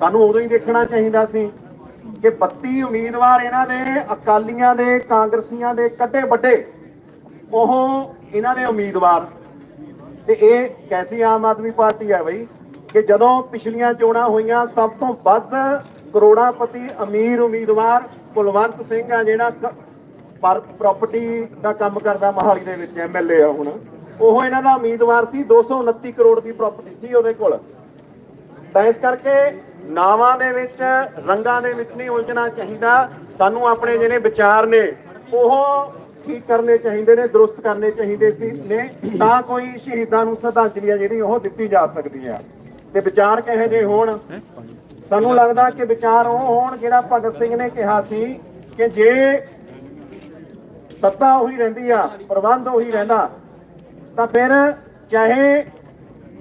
ਸਾਨੂੰ ਉਦੋਂ ਹੀ ਦੇਖਣਾ ਚਾਹੀਦਾ ਸੀ ਕਿ 32 ਉਮੀਦਵਾਰ ਇਹਨਾਂ ਦੇ ਅਕਾਲੀਆਂ ਦੇ, ਕਾਂਗਰਸੀਆਂ ਦੇ ਕੱਢੇ ਵੱਡੇ। ਉਹ ਇਹਨਾਂ ਦੇ ਉਮੀਦਵਾਰ। ਤੇ ਇਹ ਕੈਸੀ ਆਮ ਆਦਮੀ ਪਾਰਟੀ ਹੈ ਬਈ, ਕਿ ਜਦੋਂ ਪਿਛਲੀਆਂ ਚੋਣਾਂ ਹੋਈਆਂ, ਸਭ ਤੋਂ ਵੱਧ ਕਰੋੜਾਪਤੀ ਅਮੀਰ ਉਮੀਦਵਾਰ ਕੁਲਵੰਤ ਸਿੰਘ ਆ, ਜਿਹੜਾ ਕ- ਪ੍ਰਾਪਰਟੀ ਦਾ ਕੰਮ ਕਰਦਾ ਮਹਾਲੀ ਦੇ ਵਿੱਚ ਐਮਐਲਏ ਆ ਹੁਣ। ਉਹ ਇਹਨਾਂ ਦਾ ਉਮੀਦਵਾਰ ਸੀ 229 ਕਰੋੜ ਦੀ ਪ੍ਰਾਪਰਟੀ ਸੀ ਉਹਦੇ ਕੋਲ। ਤਾਂ ਇਸ ਕਰਕੇ ਨਾਵਾਂ ਦੇ ਵਿੱਚ, ਰੰਗਾਂ ਦੇ ਵਿੱਚ ਨਹੀਂ ਉਲਝਣਾ ਚਾਹੀਦਾ। ਸਾਨੂੰ ਆਪਣੇ ਜਿਹੜੇ ਵਿਚਾਰ ਨੇ, ਉਹ ਠੀਕ ਕਰਨੇ ਚਾਹੀਦੇ ਨੇ, ਦਰੁਸਤ ਕਰਨੇ ਚਾਹੀਦੇ ਸੀ, ਨੇ ਤਾਂ ਕੋਈ ਸ਼ਹੀਦਾਂ ਨੂੰ ਸ਼ਰਧਾਂਜਲੀ ਆ ਜਿਹੜੀ ਉਹ ਦਿੱਤੀ ਜਾ ਸਕਦੀ ਹੈ। ਤੇ ਵਿਚਾਰ ਕਹੇ ਜੇ ਹੋਣ? ਸਾਨੂੰ ਲੱਗਦਾ ਕਿ ਵਿਚਾਰ ਉਹ ਹੋਣ ਜਿਹੜਾ ਭਗਤ ਸਿੰਘ ਨੇ ਕਿਹਾ ਸੀ ਕਿ ਜੇ ਸੱਤਾ ਉਹੀ ਰਹਿੰਦੀ ਆ, ਪ੍ਰਬੰਧ ਉਹੀ ਰਹਿੰਦਾ, ਤਾਂ ਫਿਰ ਚਾਹੇ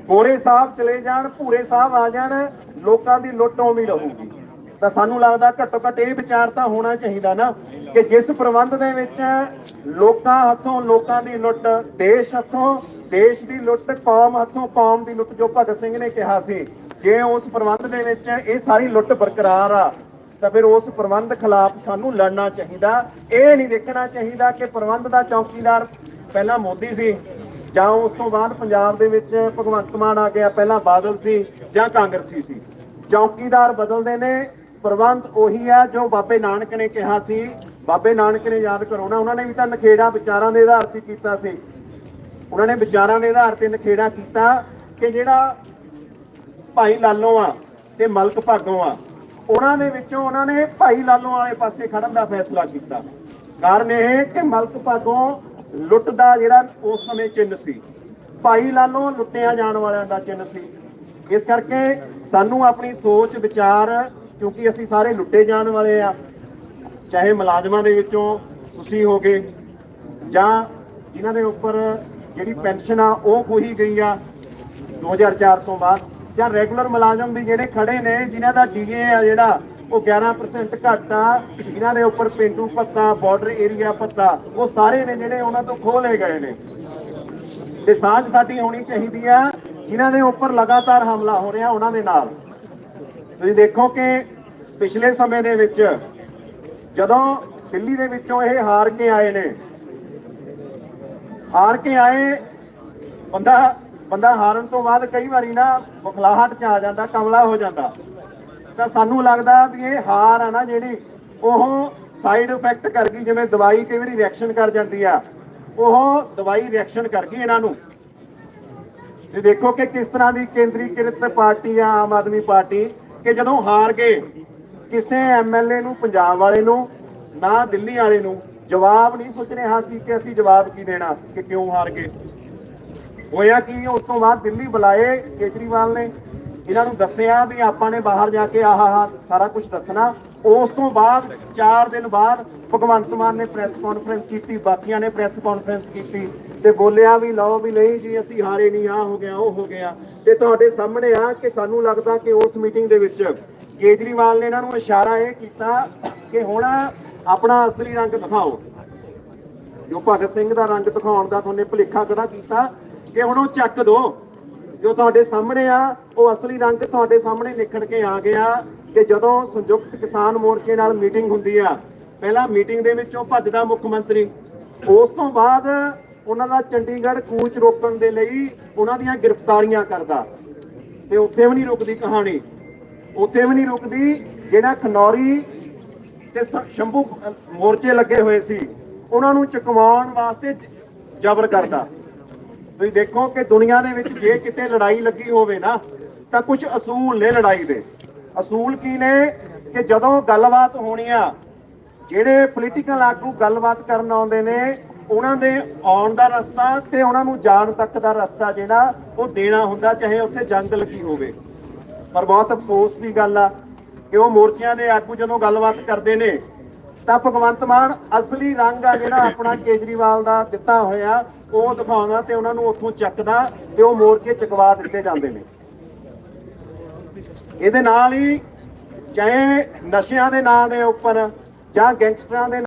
ਗੋਰੇ ਸਾਹਿਬ ਚਲੇ ਜਾਣ ਭੂਰੇ ਸਾਹਿਬ ਆ ਜਾਣ, ਲੋਕਾਂ ਦੀ ਲੁੱਟ ਉਵੇਂ ਹੀ ਰਹੂਗੀ। ਤਾਂ ਸਾਨੂੰ ਲੱਗਦਾ ਘੱਟੋ ਘੱਟ ਇਹ ਵਿਚਾਰ ਤਾਂ ਹੋਣਾ ਚਾਹੀਦਾ ਨਾ ਕਿ ਜਿਸ ਪ੍ਰਬੰਧ ਦੇ ਵਿੱਚ ਲੋਕਾਂ ਹੱਥੋਂ ਲੋਕਾਂ ਦੀ ਲੁੱਟ, ਦੇਸ਼ ਹੱਥੋਂ, ਦੇਸ਼ ਦੀ ਲੁੱਟ, ਕੌਮ ਹੱਥੋਂ ਕੌਮ ਦੀ ਲੁੱਟ ਜੋ ਭਗਤ ਸਿੰਘ ਨੇ ਕਿਹਾ ਸੀ, ਜੇ ਉਸ ਪ੍ਰਬੰਧ ਦੇ ਵਿੱਚ ਇਹ ਸਾਰੀ ਲੁੱਟ ਬਰਕਰਾਰ ਆ, ਤਾਂ ਫਿਰ ਉਸ ਪ੍ਰਬੰਧ ਖਿਲਾਫ ਸਾਨੂੰ ਲੜਨਾ ਚਾਹੀਦਾ। ਇਹ ਨਹੀਂ ਦੇਖਣਾ ਚਾਹੀਦਾ ਕਿ ਪ੍ਰਬੰਧ ਦਾ ਚੌਕੀਦਾਰ ਪਹਿਲਾਂ ਮੋਦੀ ਸੀ ਜਾਂ ਉਸ ਤੋਂ ਬਾਅਦ ਪੰਜਾਬ ਦੇ ਵਿੱਚ ਭਗਵੰਤ ਮਾਨ ਆ ਗਿਆ, ਪਹਿਲਾਂ ਬਾਦਲ ਸੀ ਜਾਂ ਕਾਂਗਰਸੀ ਸੀ। ਚੌਕੀਦਾਰ ਬਦਲਦੇ ਨੇ, ਪ੍ਰਬੰਧ ਉਹੀ ਆ ਜੋ ਬਾਬੇ ਨਾਨਕ ਨੇ ਕਿਹਾ ਸੀ। ਬਾਬੇ ਨਾਨਕ ਨੇ ਯਾਦ ਕਰੋ ਨਾ ਉਹਨਾਂ ਨੇ ਵੀ ਤਾਂ ਨਖੇੜਾ ਵਿਚਾਰਾਂ ਦੇ ਆਧਾਰ ਤੇ ਕੀਤਾ ਸੀ। ਉਹਨਾਂ ਨੇ ਵਿਚਾਰਾਂ ਦੇ ਆਧਾਰ ਤੇ ਨਖੇੜਾ ਕੀਤਾ ਕਿ ਜਿਹੜਾ ਭਾਈ ਲਾਲੋ ਆ ਤੇ ਮਲਕ ਭਾਗੋ ਆ, ਉਹਨਾਂ ਦੇ ਵਿੱਚੋਂ ਉਹਨਾਂ ਨੇ ਭਾਈ ਲਾਲੋ ਵਾਲੇ ਪਾਸੇ ਖੜਨ ਦਾ ਫੈਸਲਾ ਕੀਤਾ। ਕਾਰਨ ਇਹ ਕਿ ਮਲਕ ਭਾਗੋ ਲੁੱਟ ਦਾ ਜਿਹੜਾ ਉਸ ਸਮੇਂ ਚਿੰਨ੍ਹ ਸੀ। ਭਾਈ ਲਾਲੋ ਲੁੱਟਿਆ ਜਾਣ ਵਾਲਿਆਂ ਦਾ ਚਿੰਨ੍ਹ ਸੀ। ਇਸ ਕਰਕੇ ਸਾਨੂੰ ਆਪਣੀ ਸੋਚ, ਵਿਚਾਰ, ਕਿਉਂਕਿ ਅਸੀਂ ਸਾਰੇ ਲੁੱਟੇ ਜਾਣ ਵਾਲੇ ਆ, ਚਾਹੇ ਮੁਲਾਜ਼ਮਾਂ ਦੇ ਵਿੱਚੋਂ ਤੁਸੀਂ ਹੋਗੇ, ਜਾਂ ਜਿਨ੍ਹਾਂ ਦੇ ਉੱਪਰ ਜਿਹੜੀ ਪੈਨਸ਼ਨ ਆ, ਉਹ ਖੋਹੀ ਗਈ ਆ 2004 ਤੋਂ ਬਾਅਦ, ਜਾਂ ਰੈਗੂਲਰ ਮੁਲਾਜ਼ਮ ਵੀ ਜਿਹੜੇ ਖੜੇ ਨੇ, ਜਿਨ੍ਹਾਂ ਦਾ ਡੀਏ ਆ ਜਿਹੜਾ ਉਹ 11% ਘੱਟ ਆ। ਜਿਨ੍ਹਾਂ ਦੇ ਉੱਪਰ ਪਿੰਡੂ ਭੱਤਾ ਬਾਰਡਰ ਏਰੀਆ ਭੱਤਾ, ਉਹ ਸਾਰੇ ਨੇ ਜਿਹੜੇ ਉਹਨਾਂ ਤੋਂ ਖੋਹ ਲਏ ਗਏ ਨੇ। ਤੇ ਸਾਂਝ ਸਾਡੀ ਹੋਣੀ ਚਾਹੀਦੀ ਆ। ਜਿਨ੍ਹਾਂ ਦੇ ਉੱਪਰ ਲਗਾਤਾਰ ਹਮਲਾ ਹੋ ਰਿਹਾ ਉਹਨਾਂ ਦੇ ਨਾਲ। ਤੁਸੀਂ ਦੇਖੋ ਕਿ ਪਿਛਲੇ ਸਮੇਂ ਦੇ ਵਿੱਚ ਜਦੋਂ ਦਿੱਲੀ ਦੇ ਵਿੱਚੋਂ ਇਹ ਹਾਰ ਕੇ ਆਏ ਨੇ, ਹਾਰ ਕੇ ਆਏ, ਬੰਦਾ ਬੰਦਾ ਹਾਰਨ ਤੋਂ ਬਾਅਦ ਕਈ ਵਾਰੀ ਨਾ ਬੁਖਲਾਹਟ ਚ ਆ ਜਾਂਦਾ, ਕਮਲਾ ਹੋ ਜਾਂਦਾ। ਤਾਂ ਸਾਨੂੰ ਲੱਗਦਾ ਵੀ ਇਹ ਹਾਰ ਆ ਨਾ ਜਿਹੜੀ ਉਹ ਸਾਈਡ ਇਫੈਕਟ ਕਰ ਗਈ, ਜਿਵੇਂ ਦਵਾਈ ਕਈ ਵਾਰੀ ਰਿਐਕਸ਼ਨ ਕਰ ਜਾਂਦੀ ਆ। ਉਹ ਦਵਾਈ ਰਿਐਕਸ਼ਨ ਕਰ ਗਈ ਇਹਨਾਂ ਨੂੰ। ਤੇ ਦੇਖੋ ਕਿ ਕਿਸ ਤਰ੍ਹਾਂ ਦੀ ਕੇਂਦਰੀਕ੍ਰਿਤ ਪਾਰਟੀ ਆ, ਆਮ ਆਦਮੀ ਪਾਰਟੀ, ਕਿ ਜਦੋਂ ਹਾਰ ਗਏ, ਕਿਸੇ ਐਮਐਲਏ ਨੂੰ, ਪੰਜਾਬ ਵਾਲੇ ਨੂੰ, ਨਾ ਦਿੱਲੀ ਵਾਲੇ ਨੂੰ, ਜਵਾਬ ਨਹੀਂ ਸੋਚ ਰਿਹਾ ਸੀ ਕਿ ਅਸੀਂ ਜਵਾਬ ਕੀ ਦੇਣਾ, ਕਿ ਕਿਉਂ ਹਾਰ ਗਏ। ਹੋਇਆ ਕਿ? ਉਸ ਤੋਂ ਬਾਅਦ ਦਿੱਲੀ ਬੁਲਾਏ ਕੇਜਰੀਵਾਲ ਨੇ। ਇਹਨਾਂ ਨੂੰ ਦੱਸਿਆ ਵੀ ਆਪਾਂ ਨੇ ਬਾਹਰ ਜਾ ਕੇ ਆਹ ਆਹ ਸਾਰਾ ਕੁਝ ਦੱਸਣਾ। ਉਸ ਤੋਂ ਬਾਅਦ 4 ਦਿਨ ਬਾਅਦ ਭਗਵੰਤ ਮਾਨ ਨੇ ਪ੍ਰੈਸ ਕਾਨਫਰੰਸ ਕੀਤੀ, ਬਾਕੀਆਂ ਨੇ ਪ੍ਰੈਸ ਕਾਨਫਰੰਸ ਕੀਤੀ ਤੇ ਬੋਲਿਆ ਵੀ ਲਓ ਵੀ ਨਹੀਂ ਜੀ, ਅਸੀਂ ਹਾਰੇ ਨਹੀਂ ਆ ਹੋ ਗਿਆ, ਉਹ ਹੋ ਗਿਆ। ਤੇ ਤੁਹਾਡੇ ਸਾਹਮਣੇ ਆ ਕਿ ਸਾਨੂੰ ਲੱਗਦਾ ਕਿ ਉਸ ਮੀਟਿੰਗ ਦੇ ਵਿੱਚ ਕੇਜਰੀਵਾਲ ਨੇ ਇਹਨਾਂ ਨੂੰ ਇਸ਼ਾਰਾ ਇਹ ਕੀਤਾ ਕਿ ਹੁਣ ਆਪਣਾ ਅਸਲੀ ਰੰਗ ਦਿਖਾਓ। ਜੋ ਭਗਤ ਸਿੰਘ ਦਾ ਰੰਗ ਦਿਖਾਉਣ ਦਾ ਤੁਹਾਨੇ ਭੁਲੇਖਾ ਕਿਹੜਾ ਕੀਤਾ? ਕਿ ਹੁਣ ਉਹ ਚੱਕ ਦੋ। ਜੋ ਤੁਹਾਡੇ ਸਾਹਮਣੇ ਆ, ਉਹ ਅਸਲੀ ਰੰਗ ਤੁਹਾਡੇ ਸਾਹਮਣੇ ਨਿਖੜ ਕੇ ਆ ਗਿਆ ਕਿ ਜਦੋਂ ਸੰਯੁਕਤ ਕਿਸਾਨ ਮੋਰਚੇ ਨਾਲ ਮੀਟਿੰਗ ਹੁੰਦੀ ਆ, ਪਹਿਲਾਂ ਮੀਟਿੰਗ ਦੇ ਵਿੱਚੋਂ ਭੱਜਦਾ ਮੁੱਖ ਮੰਤਰੀ। ਉਸ ਤੋਂ ਬਾਅਦ ਉਹਨਾਂ ਦਾ ਚੰਡੀਗੜ੍ਹ ਕੂਚ ਰੋਕਣ ਦੇ ਲਈ ਉਹਨਾਂ ਦੀਆਂ ਗ੍ਰਿਫਤਾਰੀਆਂ ਕਰਦਾ। ਤੇ ਉੱਥੇ ਵੀ ਨਹੀਂ ਰੁਕਦੀ ਕਹਾਣੀ। ਉੱਥੇ ਵੀ ਨਹੀਂ ਰੁਕਦੀ ਜਿਹੜਾ ਖਨੌਰੀ ਤੇ ਸ਼ੰਭੂ ਮੋਰਚੇ ਲੱਗੇ ਹੋਏ ਸੀ। ਉਹਨਾਂ ਨੂੰ ਚੁਕਵਾਉਣ ਵਾਸਤੇ ਜ਼ਬਰ ਕਰਦਾ। ਤੁਸੀਂ ਦੇਖੋ ਕਿ ਦੁਨੀਆ ਦੇ ਵਿੱਚ ਜੇ ਕਿਤੇ ਲੜਾਈ ਲੱਗੀ ਹੋਵੇ ਨਾ, ਤਾਂ ਕੁਝ ਅਸੂਲ ਨੇ ਲੜਾਈ ਦੇ। ਅਸੂਲ ਕੀ ਨੇ? ਕਿ ਜਦੋਂ ਗੱਲਬਾਤ ਹੋਣੀ ਆ, ਜਿਹੜੇ ਪੋਲੀਟੀਕਲ ਆਗੂ ਗੱਲਬਾਤ ਕਰਨ ਆਉਂਦੇ ਨੇ, ਉਹਨਾਂ ਦੇ ਆਉਣ ਦਾ ਰਸਤਾ ਤੇ ਉਹਨਾਂ ਨੂੰ ਜਾਣ ਤੱਕ ਦਾ ਰਸਤਾ ਜਿਹੜਾ, ਉਹ ਦੇਣਾ ਹੁੰਦਾ, ਚਾਹੇ ਉੱਥੇ ਜੰਗ ਲੱਗੀ ਹੋਵੇ। ਪਰ ਬਹੁਤ ਅਫਸੋਸ ਦੀ ਗੱਲ ਆ ਕਿ ਉਹ ਮੋਰਚਿਆਂ ਦੇ ਆਗੂ ਜਦੋਂ ਗੱਲਬਾਤ ਕਰਦੇ ਨੇ ਤਾਂ ਭਗਵੰਤ ਮਾਨ ਅਸਲੀ ਰੰਗ ਆ ਜਿਹੜਾ ਆਪਣਾ ਕੇਜਰੀਵਾਲ ਦਾ ਦਿੱਤਾ ਹੋਇਆ, ਉਹ ਦਿਖਾਉਂਦਾ ਤੇ ਉਹਨਾਂ ਨੂੰ ਉੱਥੋਂ ਚੱਕਦਾ ਤੇ ਉਹ ਮੋਰਚੇ ਚਕਵਾ ਦਿੱਤੇ ਜਾਂਦੇ ਨੇ। ਇਹਦੇ ਨਾਲ ਹੀ, ਚਾਹੇ ਨਸ਼ਿਆਂ ਦੇ ਨਾਂ ਦੇ ਉੱਪਰ ਜਾਂ ਗੈਂਗਸਟਰਾਂ ਦੇ